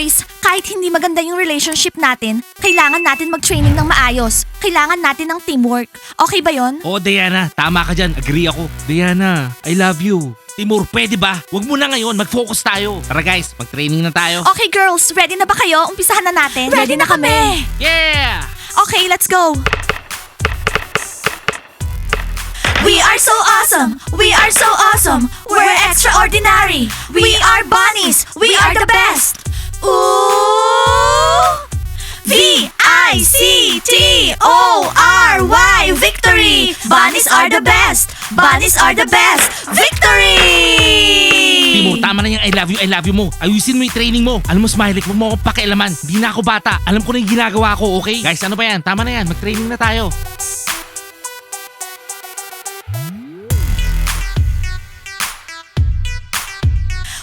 Boys, kahit hindi maganda yung relationship natin, kailangan natin mag-training ng maayos. Kailangan natin ng teamwork. Okay ba yon? Oo, Diana, tama ka dyan. Agree ako. Diana, I love you. Timur, pwede ba? Huwag mo na ngayon, mag-focus tayo. Tara guys, mag-training na tayo. Okay girls, ready na ba kayo? Umpisahan na natin. Ready, na kami. Yeah! Okay, let's go. We are so awesome. We are so awesome. We're extraordinary. We are bunnies. We are the best. Ooh! V I C T O R Y Victory. Bunnies are the best. Bunnies are the best. Victory! Timur, tama na yung I love you, I love you mo. Ayusin mo yung training mo. Alam mo, Smiley, huwag mo akong pakialaman. Hindi na ako bata. Alam ko na yung ginagawa ko, okay? Guys, ano ba yan? Tama na yan. Mag-training na tayo.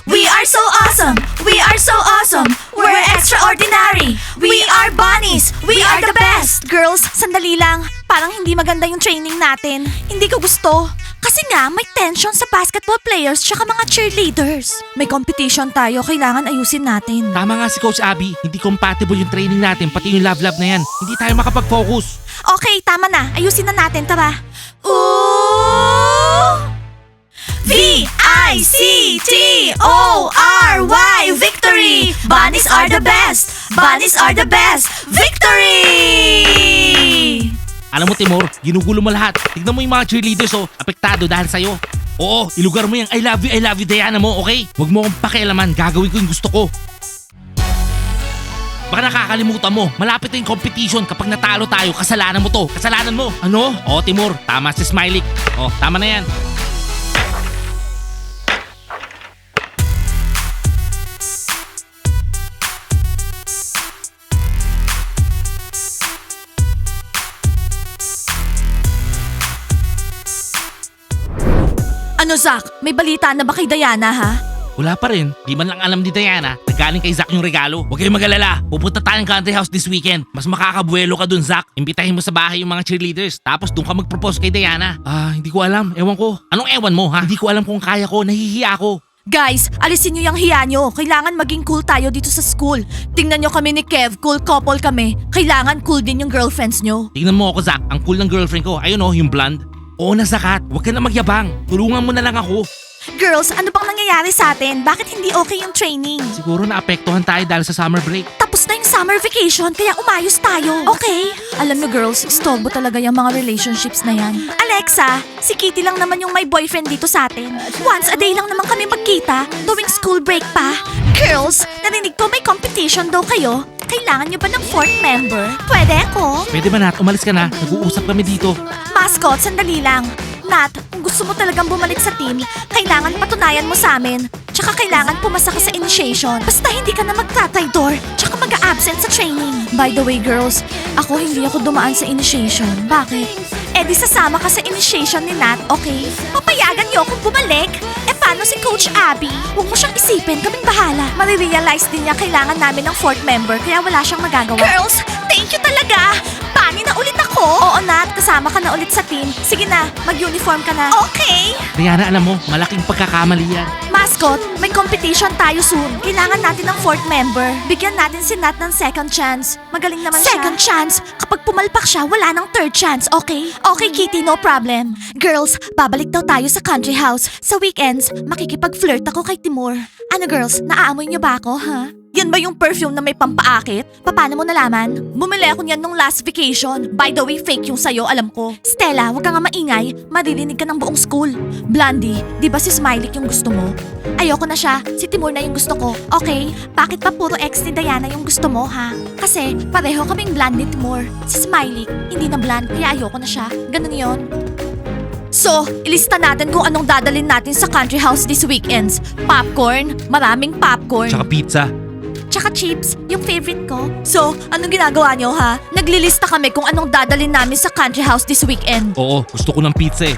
We are so awesome! We are so awesome! We're extraordinary! We are bunnies! We are the best! Girls, sandali lang. Parang hindi maganda yung training natin. Hindi ko gusto. Kasi nga, may tension sa basketball players tsaka mga cheerleaders. May competition tayo, kailangan ayusin natin. Tama nga si Coach Abby. Hindi compatible yung training natin, pati yung love-love na yan. Hindi tayo makapag-focus. Okay, tama na. Ayusin na natin, tara. Ooh! V-I-C-T-O-R-Y Victory! Bunnies are the best! Bunnies are the best! Victory! Alam mo, Timur, ginugulo mo lahat. Tignan mo yung mga cheerleaders, oh. Apektado dahil sa'yo. Oo, ilugar mo yung I love you, I love you, Diana mo, okay? Huwag mo akong pakialaman. Gagawin ko yung gusto ko. Baka nakakalimutan mo, malapit na yung competition kapag natalo tayo, kasalanan mo to, kasalanan mo. Ano? Oo, Timur, tama si Smiley. Oh, tama na yan. Ano, Zach? May balita na ba kay Diana, ha? Wala pa rin. Di man lang alam ni Diana. Nagaling kay Zack yung regalo. Huwag kayong mag-alala. Pupunta tayong country house this weekend. Mas makakabuelo ka dun, Zack. Imbitahin mo sa bahay yung mga cheerleaders. Tapos doon ka mag-propose kay Diana. Ah, hindi ko alam. Ewan ko. Anong ewan mo, ha? Hindi ko alam kung kaya ko. Nahihiya ako. Guys, alisin niyo yung hiya niyo. Kailangan maging cool tayo dito sa school. Tingnan niyo kami ni Kev, cool couple kami. Kailangan cool din yung girlfriends niyo. Tingnan mo ako, Zack. Ang cool ng girlfriend ko. Ayun oh, yung blonde. Oo na, Zakat. Huwag ka na magyabang. Tulungan mo na lang ako. Girls, ano bang nangyayari sa atin? Bakit hindi okay yung training? Siguro naapektuhan tayo dahil sa summer break. Tapos na yung summer vacation, kaya umayos tayo. Okay? Alam niyo girls, istorbo talaga yung mga relationships na yan. Alexa, si Kitty lang naman yung may boyfriend dito sa atin. Once a day lang naman kami magkita, tuwing school break pa. Girls, narinig ko may competition daw kayo. Kailangan niyo ba ng fourth member? Pwede ako. Pwede ba, Nat? Umalis ka na. Nag-uusap kami dito. Mascot, sandali lang. Nat, kung gusto mo talagang bumalik sa team, kailangan patunayan mo sa amin. Tsaka kailangan pumasa ka sa initiation. Basta hindi ka na magtatraidor, tsaka mag-a-absent sa training. By the way, girls, ako hindi ako dumaan sa initiation. Bakit? Eh di sasama ka sa initiation ni Nat, okay? Papayagan niyo akong bumalik? Eh paano si Coach Abby? Huwag mo siyang isipin, kaming bahala. Marirealize din niya kailangan namin ng fourth member, kaya wala siyang magagawa. Girls, thank you talaga! Pani na ulit ako! Oo, Nat, kasama ka na ulit sa team. Sige na, mag-uniform ka na. Okay! Diana, alam mo, malaking pagkakamali yan. Mascot, may competition tayo soon. Kailangan natin ng fourth member. Bigyan natin si Nat ng second chance. Magaling naman siya. Second chance? Kapag pumalpak siya, wala nang third chance, okay? Okay, Kitty, no problem. Girls, babalik daw tayo sa country house. Sa weekends, makikipag-flirt ako kay Timur. Ano girls, naaamoy niyo ba ako, ha? Yan ba yung perfume na may pampaakit? Paano mo nalaman? Bumili ako niyan nung last vacation. By the way, fake yung sayo, alam ko. Stella, huwag ka nga maingay. Maririnig ka ng buong school. Blondie, di ba si Smiley yung gusto mo? Ayoko na siya. Si Timur na yung gusto ko. Okay? Bakit pa puro ex ni Diana yung gusto mo, ha? Kasi pareho kaming blonde ni Timur. Si Smiley, hindi na blonde, kaya ayoko na siya. Ganun yon. So, ilista natin kung anong dadalhin natin sa country house this weekends. Popcorn, maraming popcorn. Tsaka pizza. Tsaka chips, yung favorite ko. So, anong ginagawa nyo ha? Naglilista kami kung anong dadalhin namin sa country house this weekend. Oo, gusto ko ng pizza eh.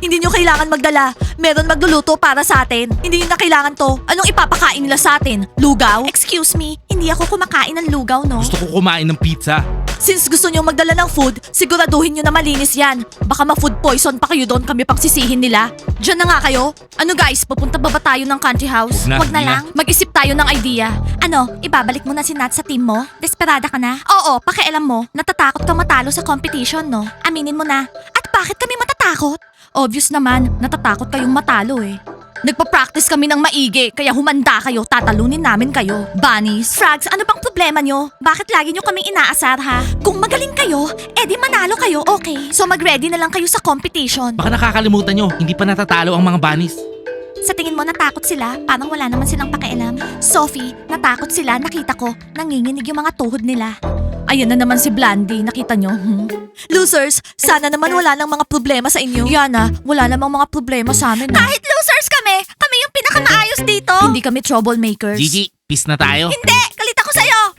Hindi nyo kailangan magdala. Meron magluluto para sa atin. Hindi nyo na kailangan to. Anong ipapakain nila sa atin? Lugaw? Excuse me, hindi ako kumakain ng lugaw, no? Gusto ko kumain ng pizza. Since gusto nyo magdala ng food, siguraduhin nyo na malinis yan. Baka ma-food poison pa kayo doon kami pagsisihin nila. Diyan na nga kayo. Ano guys, pupunta ba ba tayo ng country house? Huwag na, hindi na. lang. Mag-isip tayo ng idea. Ano, ibabalik mo na si Nat sa team mo? Desperada ka na? Oo, pakialam mo. Natatakot ka matalo sa competition, no? Aminin mo na. At bakit kami matatakot? Obvious naman, natatakot kayong matalo eh. Nagpa-practice kami ng maigi, kaya humanda kayo, tatalunin namin kayo. Bunnies. Frogs, ano bang problema nyo? Bakit lagi nyo kaming inaasar ha? Kung magaling kayo, edi manalo kayo, okay? So mag-ready na lang kayo sa competition. Baka nakakalimutan nyo, hindi pa natatalo ang mga bunnies. Sa tingin mo natakot sila? Parang wala naman silang pakialam. Sophie, natakot sila, nakita ko. Nanginginig yung mga tuhod nila. Ayan na naman si Blandy, nakita nyo? Hmm? Losers, sana naman wala nang mga problema sa inyo. Yana, wala namang mga problema sa amin. Kahit losers kami, kami yung pinakamaayos dito. Hindi kami troublemakers. Gigi, peace na tayo. Hindi, sa'yo.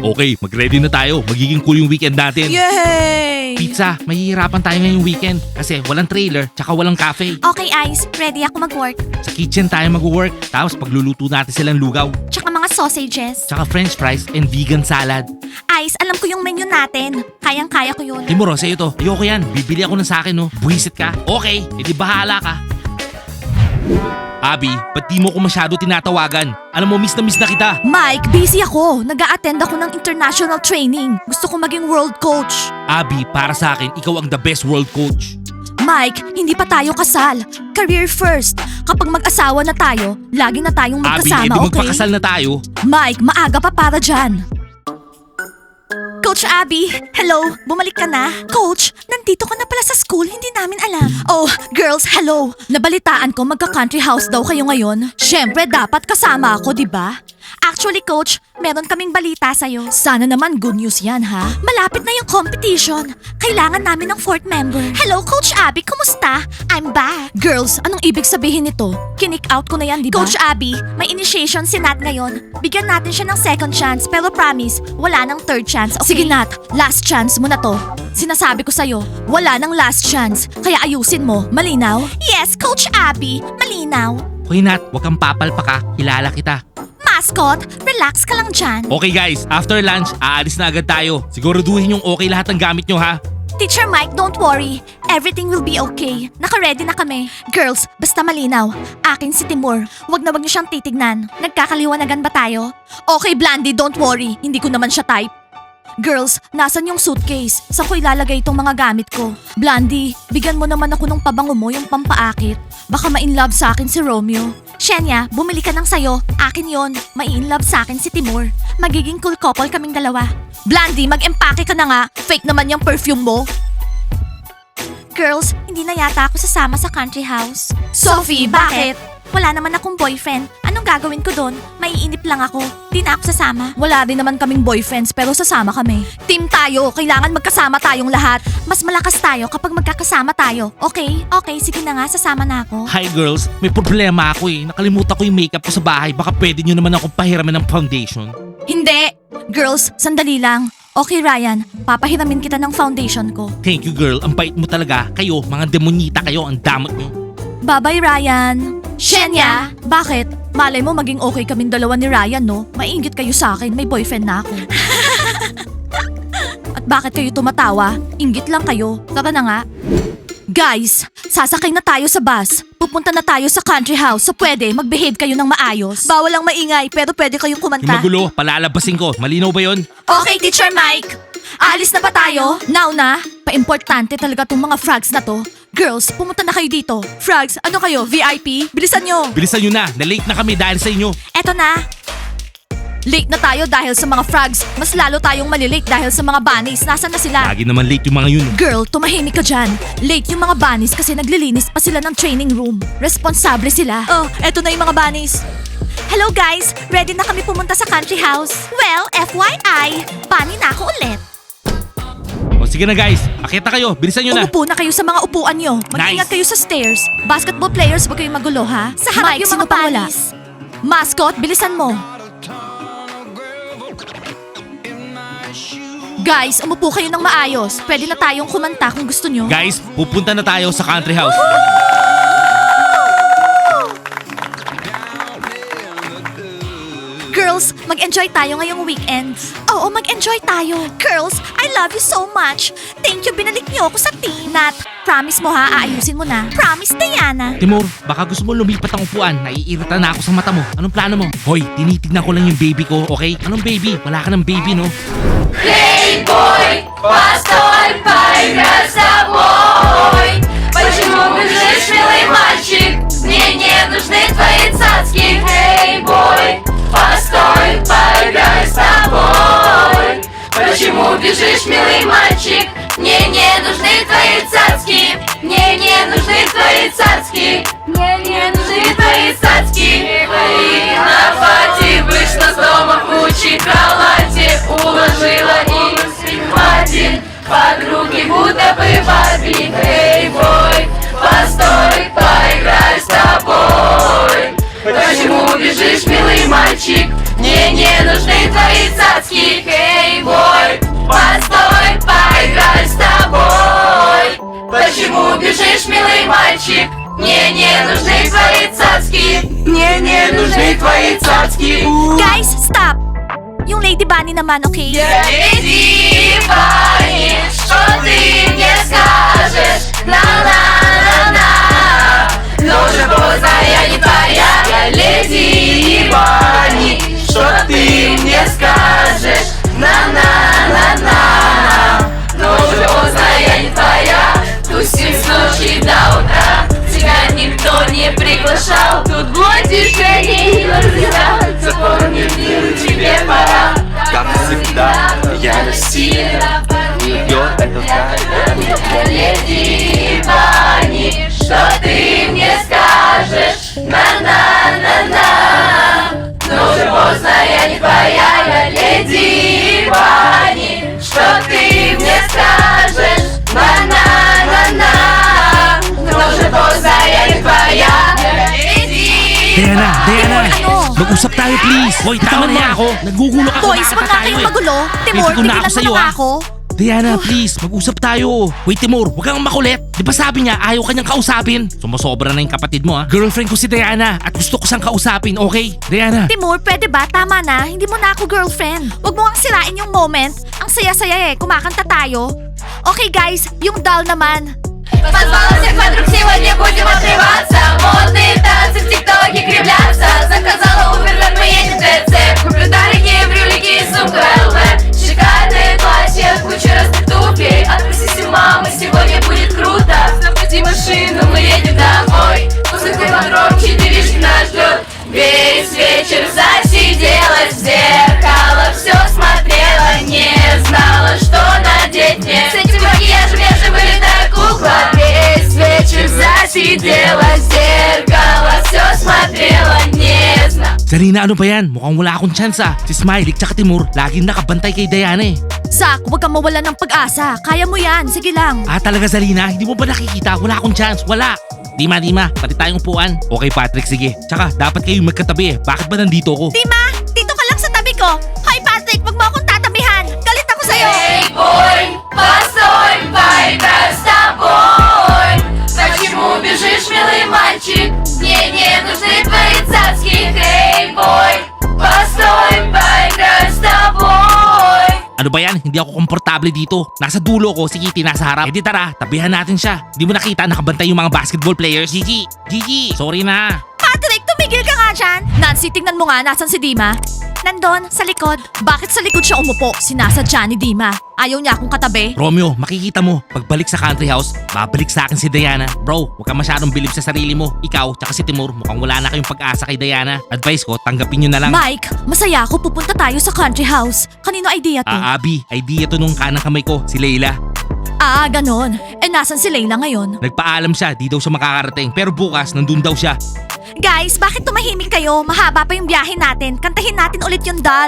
Okay, mag-ready na tayo. Magiging cool yung weekend natin. Yay! Pizza, mahihirapan tayo ngayong weekend kasi walang trailer tsaka walang cafe. Okay, Ice, ready ako mag-work. Sa kitchen tayo mag-work tapos pagluluto natin silang lugaw. Tsaka mga sausages. Tsaka french fries and vegan salad. Ice, alam ko yung menu natin. Kayang-kaya ko yun. Timuro, sa'yo to. Ayoko yan. Bibili ako ng sa akin, no. Buhisit ka. Okay, edi bahala ka. Abi, ba't di mo ko masyado tinatawagan? Alam mo, miss na miss na kita. Mike, busy ako. nag attend ako ng international training. Gusto ko maging world coach. Abi, para sa akin, ikaw ang the best world coach. Mike, hindi pa tayo kasal. Career first. Kapag mag-asawa na tayo, lagi na tayong Abi, magkasama, edi okay? magpakasal na tayo. Mike, maaga pa para dyan. Coach Abby, hello, bumalik ka na? Coach, nandito ka na pala sa school, hindi namin alam. Oh, girls, hello. Nabalitaan ko magka-country house daw kayo ngayon. Siyempre, dapat kasama ako, di ba? Actually, coach, meron kaming balita sa'yo. Sana naman good news yan, ha? Malapit na yung competition. Kailangan namin ng fourth member. Hello, Coach Abby, kumusta? I'm back. Girls, anong ibig sabihin nito? Kinick out ko na yan, di ba? Coach Abby, may initiation si Nat ngayon. Bigyan natin siya ng second chance, pero promise, wala nang third chance, okay? Sige Nat, last chance mo na to. Sinasabi ko sa'yo, wala nang last chance, kaya ayusin mo, malinaw? Yes, Coach Abby, malinaw. Hoy Nat, wag kang papalpa ka. Kilala kita. Mascot, relax ka lang dyan. Okay guys, after lunch, aalis na agad tayo. Siguraduhin yung okay lahat ng gamit nyo ha. Teacher Mike, don't worry. Everything will be okay. Naka-ready na kami. Girls, basta malinaw. Akin si Timur. Huwag na wag niyo siyang titignan. Nagkakaliwanagan ba tayo? Okay, Blandy, don't worry. Hindi ko naman siya type. Girls, nasan yung suitcase? Saan ko ilalagay itong mga gamit ko? Blandy, bigyan mo naman ako ng pabango mo yung pampaakit. Baka ma-inlove sa akin si Romeo. Shenya, bumili ka ng sayo. Akin yon. Ma-inlove sa akin si Timur. Magiging cool couple kaming dalawa. Blandy, mag-empake ka na nga. Fake naman yung perfume mo. Girls, hindi na yata ako sasama sa country house. Sophie, bakit? Wala naman akong boyfriend. Anong gagawin ko doon? Maiinip lang ako. Di na ako sasama. Wala din naman kaming boyfriends pero sasama kami. Team tayo. Kailangan magkasama tayong lahat. Mas malakas tayo kapag magkakasama tayo. Okay? Okay, sige na nga. Sasama na ako. Hi girls, may problema ako eh. Nakalimutan ko yung makeup ko sa bahay. Baka pwede nyo naman akong pahiramin ng foundation. Hindi! Girls, sandali lang. Okay, Ryan. Papahiramin kita ng foundation ko. Thank you girl, ang bait mo talaga. Kayo, mga demonyita kayo, ang damot nyo. Bye-bye, Ryan. Shenya! Bakit? Malay mo maging okay kaming dalawa ni Ryan, no? Maingit kayo sa akin, may boyfriend na ako. At bakit kayo tumatawa? Ingit lang kayo. Tara na nga. Guys, sasakay na tayo sa bus. Pupunta na tayo sa country house. So pwede, mag-behave kayo ng maayos. Bawal lang maingay, pero pwede kayong Yung kumanta. magulo, palalabasin ko. Malinaw ba yon? Okay, Teacher Mike! Alis na ba tayo? Now na? Pa-importante talaga tong mga frogs na to. Girls, pumunta na kayo dito. Frogs, ano kayo? VIP? Bilisan nyo! Bilisan nyo na, na-late na kami dahil sa inyo. Eto na! Late na tayo dahil sa mga frogs. Mas lalo tayong malilate dahil sa mga bunnies. Nasaan na sila? Lagi naman late yung mga yun. Girl, tumahimik ka dyan. Late yung mga bunnies kasi naglilinis pa sila ng training room. Responsable sila. Oh, eto na yung mga bunnies. Hello guys! Ready na kami pumunta sa country house. Well, FYI, bunny na ako ulit. Sige na guys, akita kayo, bilisan nyo na. Umupo na kayo sa mga upuan nyo. Mag-ingat Nice. kayo sa stairs. Basketball players, huwag kayong magulo ha. Sa harap Mike, yung sino mga pang wala? Mascot, bilisan mo. Guys, umupo kayo ng maayos. Pwede na tayong kumanta kung gusto nyo. Guys, pupunta na tayo sa country house. mag-enjoy tayo ngayong weekend. Oo, mag-enjoy tayo. Girls, I love you so much. Thank you, binalik niyo ako sa team. Nat, promise mo ha, aayusin mo na. Promise, Diana. Timur, baka gusto mo lumipat ang upuan. Naiirita na ako sa mata mo. Anong plano mo? Hoy, tinitignan ko lang yung baby ko, okay? Anong baby? Wala ka ng baby, no? Playboy! Basta! Почему бежишь, милый мальчик? Мне не нужны твои цацки. Мне не нужны твои цацки. Мне не нужны твои цацки. Твои на пати Вышла с дома в куче кровати. Уложила их один. Подруги будто бы Барби Эй, бой, не нужны твои цацки Мне не нужны твои цацки Guys, stop! Yung Lady Bunny naman, okay? Я леди Банни, что ты мне скажешь? На-на-на-на Но уже поздно, я не твоя Я леди Банни, что ты мне скажешь? Приглашал Тут блудишь, и друзья Запомни, мир, тебе пора. Как всегда, я насильно Ее это знает Леди Банни, что ты мне скажешь? На-на-на-на Но уже поздно, я не твоя, я леди Банни Что ты мне скажешь? На-на-на-на Diana, Diana! Ano? Mag-usap tayo, please! Hoy, tama na yan ako! Nagugulo ka Boys, wag na kayong magulo. Timur, Pipigil na tigilan ako mo sa'yo, na nga ah. ako. Diana, please, mag-usap tayo. Wait, Timur, huwag kang makulit. Di ba sabi niya, ayaw kanyang kausapin? Sumusobra na yung kapatid mo, ha? Girlfriend ko si Diana at gusto ko siyang kausapin, okay? Diana, Timur, pwede ba? Tama na. Hindi mo na ako girlfriend. Huwag mo ang sirain yung moment. Ang saya-saya eh. Kumakanta tayo. Okay guys, yung doll naman. Позвала всех подруг, сегодня будем отрываться Модные танцы в тиктоке кривляться. Заказала Uber, мы не знала Zarina, ano ba yan? Mukhang wala akong chance, ah. Si Smiley tsaka Timur, laging nakabantay kay Diana, eh. Zach, huwag kang mawala ng pag-asa. Kaya mo yan. Sige lang. Ah, talaga, Zarina? Hindi mo ba nakikita? Wala akong chance. Wala. Dima, Dima. Pati tayong upuan. Okay, Patrick, sige. Tsaka, dapat kayong magkatabi, eh. Bakit ba nandito ko? Dima, dito ka lang sa tabi ko. Hi Patrick, wag mo akong tatabihan. Galit ako sa'yo. Эй, бой, постой, поиграй с тобой Почему бежишь, милый мальчик? Мне не нужны твои цацки Эй, бой, постой, поиграй с тобой Ano ba yan? Hindi ako komportable dito. Nasa dulo ko, si Kitty nasa harap. Eh di tara, tabihan natin siya. Hindi mo nakita nakabantay yung mga basketball players? Gigi! Gigi! Sorry na. Patrick, tumigil ka nga dyan. Nancy, tingnan mo nga, nasan si Dima? Nandun, sa likod. Bakit sa likod siya umupo? Sinasadya ni Dima. Ayaw niya akong katabi. Romeo, makikita mo, pagbalik sa country house, babalik sa akin si Diana. Bro, huwag ka masyadong bilib sa sarili mo. Ikaw, tsaka si Timur, mukhang wala na kayong pag-asa kay Diana. Advice ko, tanggapin nyo na lang. Mike, masaya ako pupunta tayo sa country house. Kanino idea to? Ah, Abi, idea to nung kanang kamay ko, si Leila. Ah, ganon. Eh, nasan si Layla ngayon? Nagpaalam siya, di daw siya makakarating. Pero bukas, nandun daw siya. Guys, bakit tumahimik kayo? Mahaba pa yung biyahe natin. Kantahin natin ulit yung dal.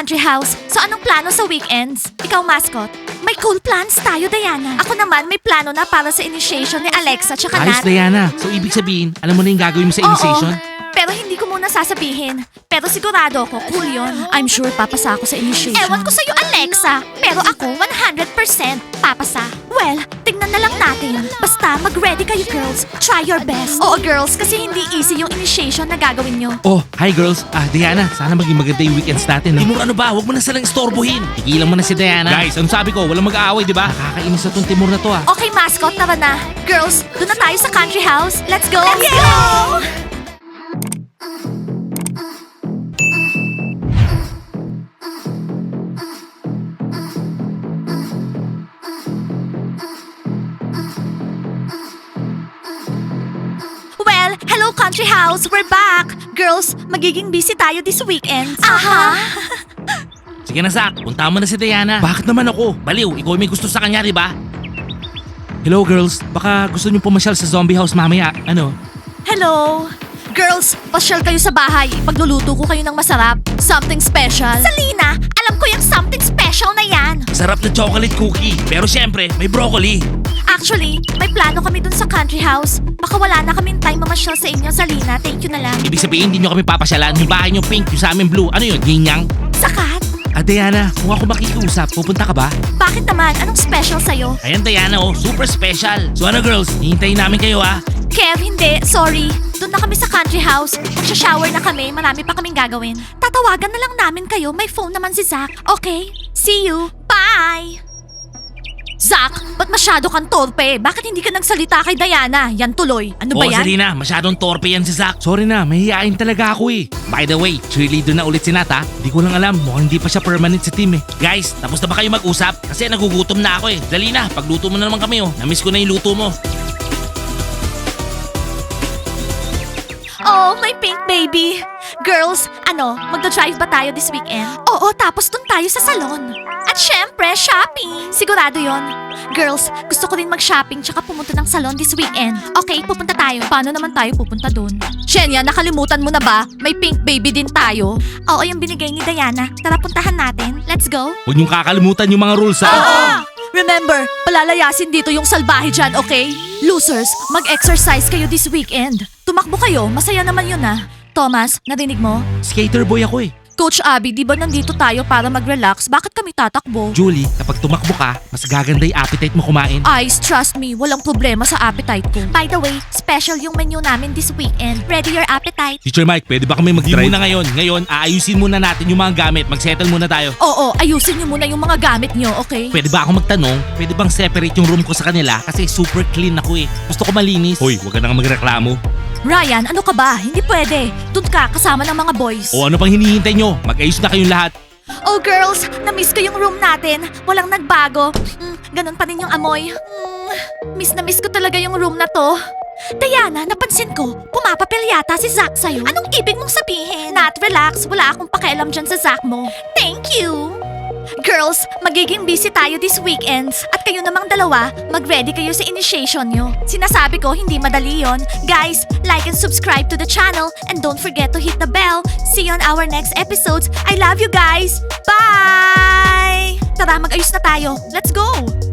Country house. So anong plano sa weekends? Ikaw, mascot? May cool plans tayo, Diana. Ako naman, may plano na para sa initiation ni Alexa tsaka Ayos, Nat. Diana. So, ibig sabihin, alam mo na yung gagawin mo sa initiation? Pero hindi ko muna sasabihin. Pero sigurado ako, cool yun. I'm sure papasa ako sa initiation. Ewan ko sa'yo, Alexa. Pero ako, 100% papasa. Well, tignan na lang natin. Basta, mag-ready kayo, girls. Try your best. Oo, girls, kasi hindi easy yung initiation na gagawin nyo. Oh, hi girls. Ah, Diana, sana maging maganda yung weekends natin. No? Timur, ano ba? Huwag mo na silang istorbohin. Tigilan mo na si Diana. Guys, ano sabi ko? Walang mag-aaway, di ba? Nakakainis na tong Timur na to ah. Okay, mascot, tara na. Girls, doon na tayo sa country house. Let's go! Let's go! House, we're back! Girls, magiging busy tayo this weekend. Aha! Sige na, Zach. Punta mo na si Diana. Bakit naman ako? Baliw, ikaw may gusto sa kanya, di ba? Hello, girls. Baka gusto niyo pumasyal sa zombie house mamaya. Ano? Hello! Girls, pasyal kayo sa bahay. Pagluluto ko kayo ng masarap. Something special. Salina, alam ko yung something special na yan. Sarap na chocolate cookie. Pero syempre, may broccoli. Actually, may plano kami dun sa country house. Baka wala na kaming time mamasyal sa inyo, Salina. Thank you na lang. Ibig sabihin, hindi nyo kami papasyalan. Yung bahay nyo pink, yung sa amin blue. Ano yun? Yin yang? Sakat? Ah, Diana, kung ako makikiusap, pupunta ka ba? Bakit naman? Anong special sa'yo? Ayan, Diana, oh. Super special. So ano, girls? Hihintayin namin kayo, ah. Kev, hindi. Sorry. Doon na kami sa country house. Magsha-shower na kami. Marami pa kaming gagawin. Tatawagan na lang namin kayo. May phone naman si Zach. Okay? See you. Bye! Zach, ba't masyado kang torpe? Bakit hindi ka nagsalita kay Diana? Yan tuloy. Ano ba Oo, yan? Serena, masyadong torpe yan si Zach. Sorry na, mahihain talaga ako eh. By the way, cheerleader na ulit si Nat ha. Hindi ko lang alam, mukhang hindi pa siya permanent sa team eh. Guys, tapos na ba kayo mag-usap? Kasi nagugutom na ako eh. Dali na, pagluto mo na naman kami oh. Namiss ko na yung luto mo. Oh, my pink baby. Girls, ano, magda-drive ba tayo this weekend? Oo, tapos dun tayo sa salon. At syempre, shopping. Sigurado yon. Girls, gusto ko rin mag-shopping tsaka pumunta ng salon this weekend. Okay, pupunta tayo. Paano naman tayo pupunta dun? Shenya, nakalimutan mo na ba? May pink baby din tayo. Oo, yung binigay ni Diana. Tara, puntahan natin. Let's go. Huwag niyong kakalimutan yung mga rules ha. Oo! Remember, palalayasin dito yung salbahe dyan, okay? Losers, mag-exercise kayo this weekend. Tumakbo kayo, masaya naman yun ah. Thomas, narinig mo? Skater boy ako eh. Coach Abby, di ba nandito tayo para mag-relax? Bakit kami tatakbo? Julie, kapag tumakbo ka, mas gaganda yung appetite mo kumain. Ice, trust me, walang problema sa appetite ko. By the way, special yung menu namin this weekend. Ready your appetite? Teacher Mike, pwede ba kami mag-drive? muna ngayon. Ngayon, aayusin muna natin yung mga gamit. Mag-settle muna tayo. Oo, ayusin niyo muna yung mga gamit niyo, okay? Pwede ba ako magtanong? Pwede bang separate yung room ko sa kanila? Kasi super clean ako eh. Gusto ko malinis. Hoy, huwag ka nang magreklamo. Ryan, ano ka ba? Hindi pwede. Doon ka, kasama ng mga boys. O ano pang hinihintay nyo? Mag-ayos na kayong lahat. Oh girls, na-miss ko yung room natin. Walang nagbago. Mm, ganun pa rin yung amoy. Mm, miss na miss ko talaga yung room na to. Diana, napansin ko, pumapapil yata si Zack sa'yo. Anong ibig mong sabihin? Nat, relax. Wala akong pakialam dyan sa Zack mo. Thank you! Girls, magiging busy tayo this weekends. At kayo namang dalawa, mag-ready kayo sa initiation nyo. Sinasabi ko, hindi madali yon. Guys, like and subscribe to the channel and don't forget to hit the bell. See you on our next episodes. I love you guys! Bye! Tara, mag-ayos na tayo. Let's go!